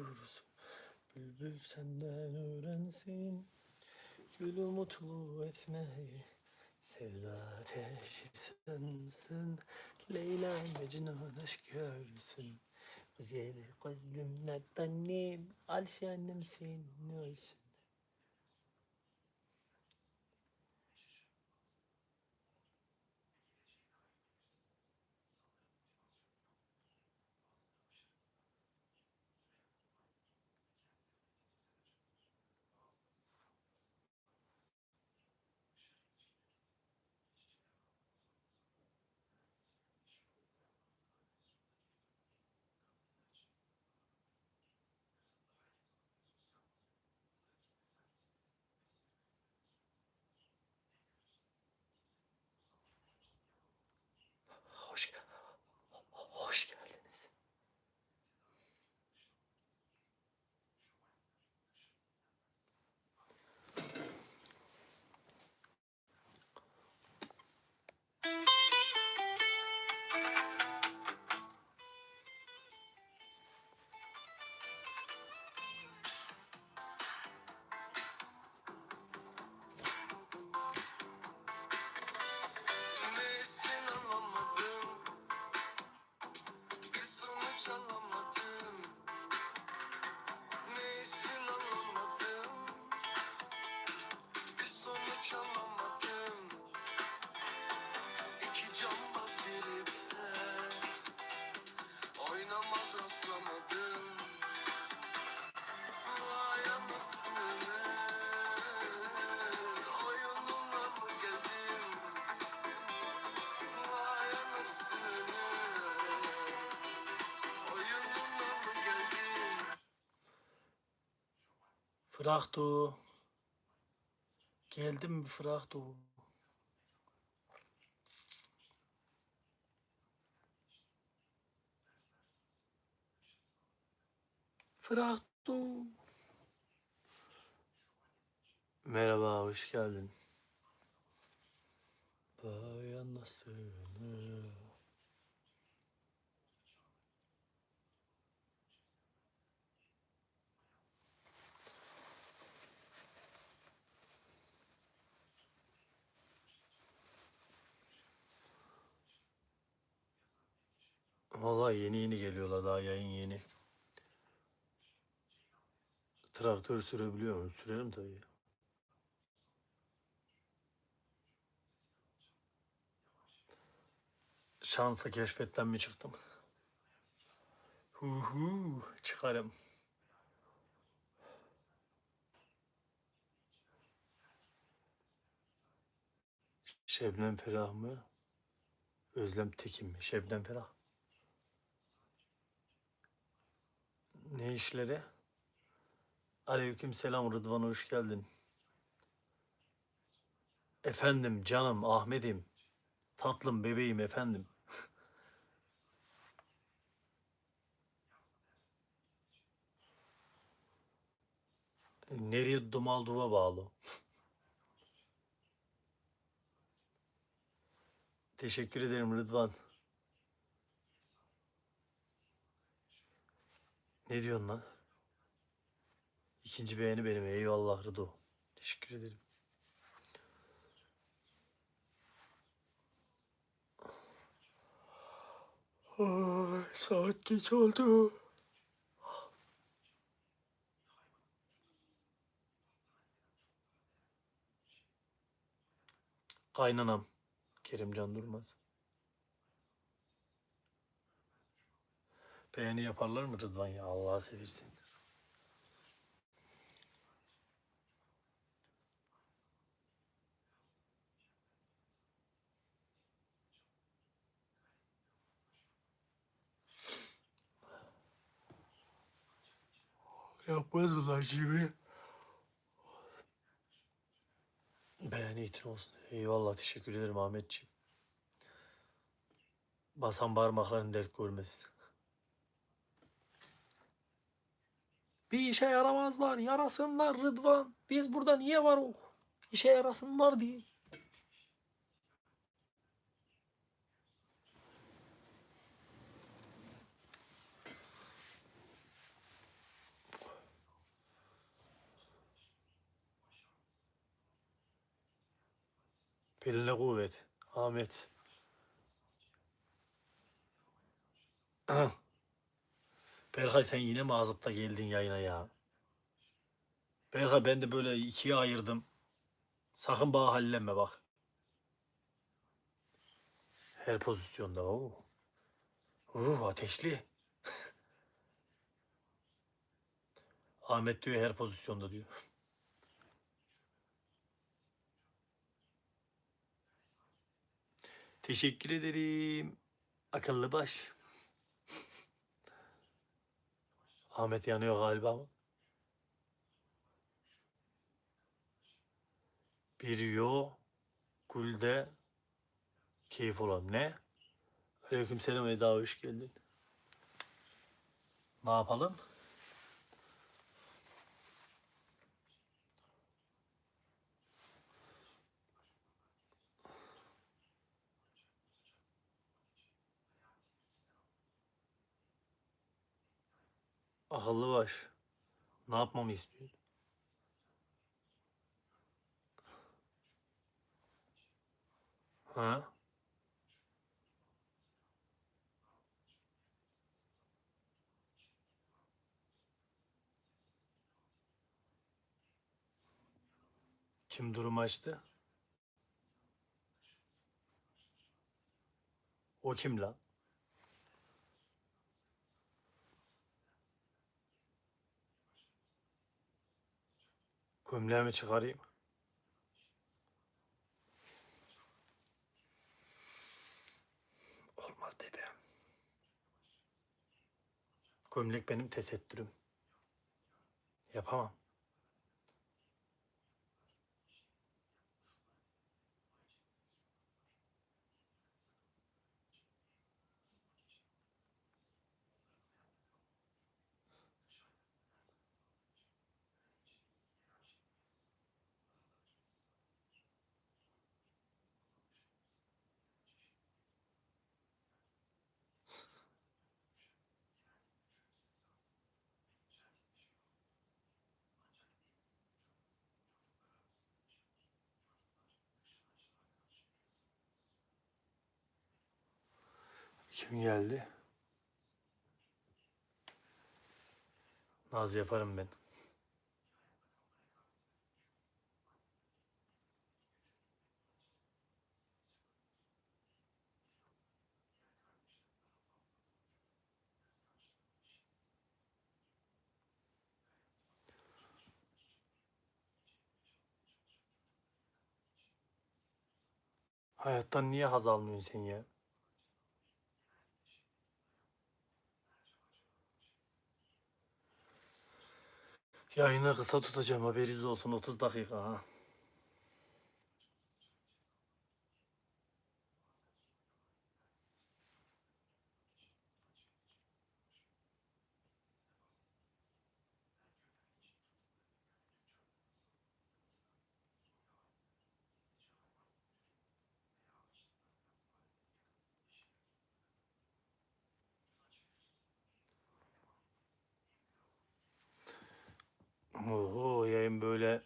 uçursun. Bülbül senden öğrensin. Gülü mutlu etmeyi. Sevda ateşi sensin. Leyla Mecnun aşk görsün. Güzel gözlümler annem. Alsi annem senin olsun. Mı geldim mi Fraktu? Fraktu. Merhaba, hoş geldin. Vay anasını. Vallahi yeni yeni geliyorlar daha yayın yeni. Traktör sürebiliyor muyum? Sürerim tabii. Şansa keşfetten mi çıktım? Hu hu çıkarım. Şebnem Ferah mı? Özlem Tekin mi? Şebnem Ferah. Ne işleri? Aleyküm selam Rıdvan hoş geldin. Efendim canım Ahmet'im. Tatlım bebeğim efendim. Nereye Dumalduva bağlı? Teşekkür ederim Rıdvan. Ne diyorsun lan? İkinci beğeni benim. Eyvallah Rıdo. Teşekkür ederim. Ay, saat geç oldu. Kaynanam. Kerimcan Durmaz. Beğeni yaparlar mı Rıdvan ya? Allah'a seversin. Yapmaz mı lan şimdi? İçin olsun. Eyvallah teşekkür ederim Ahmetciğim. Basan parmakların dert görmesin. Bir işe yaramazlar, yarasınlar Rıdvan. Biz burada niye var o? İşe yarasınlar diye. Beline kuvvet. Ahmet. Berkay sen yine mi azıp da geldin yayına ya? Berkay ben de böyle ikiye ayırdım. Sakın bana hallenme bak. Her pozisyonda o. Uh, ateşli. Ahmet diyor her pozisyonda diyor. Teşekkür ederim. Akıllı baş. Ahmet yanıyor galiba ama. Bir yo gülde keyif olan ne? Aleykümselam Eda hoş geldin. Ne yapalım? Akıllı baş. Ne yapmamı istiyorsun? Ha? Kim durum açtı? O kim lan? Gömleğimi çıkarayım. Olmaz bebeğim. Gömlek benim tesettürüm. Yapamam. Kim geldi? Naz yaparım ben. Hayattan niye haz almıyorsun sen ya? Yayını kısa tutacağım haberiniz olsun 30 dakika ha. Oho yayın böyle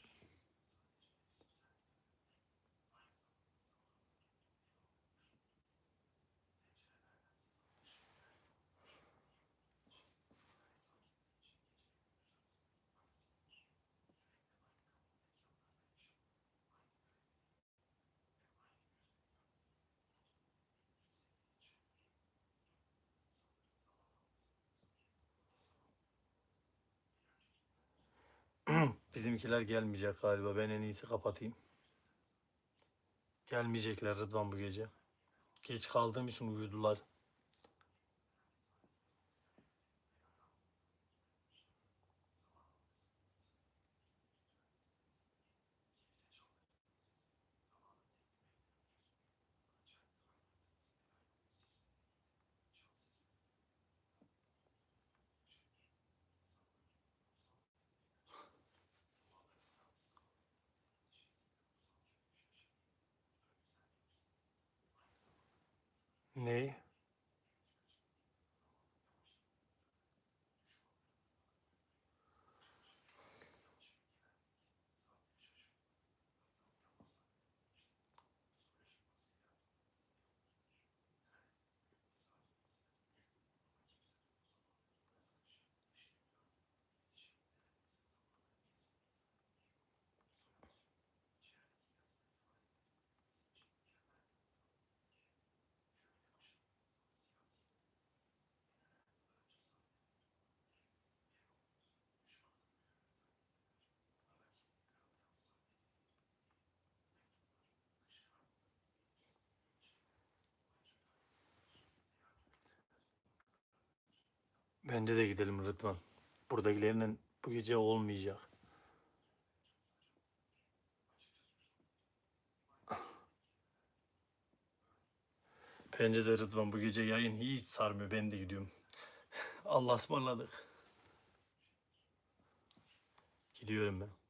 Bizimkiler gelmeyecek galiba. Ben en iyisi kapatayım. Gelmeyecekler Rıdvan bu gece. Geç kaldığım için uyudular. Ne? Bence de gidelim Rıdvan. Buradakilerinin bu gece olmayacak. Bence de Rıdvan bu gece yayın hiç sarmıyor. Ben de gidiyorum. Allah'a ısmarladık. Gidiyorum ben.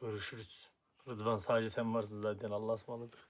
Görüşürüz. Rıdvan sadece sen varsın zaten. Allah'a ısmarladık.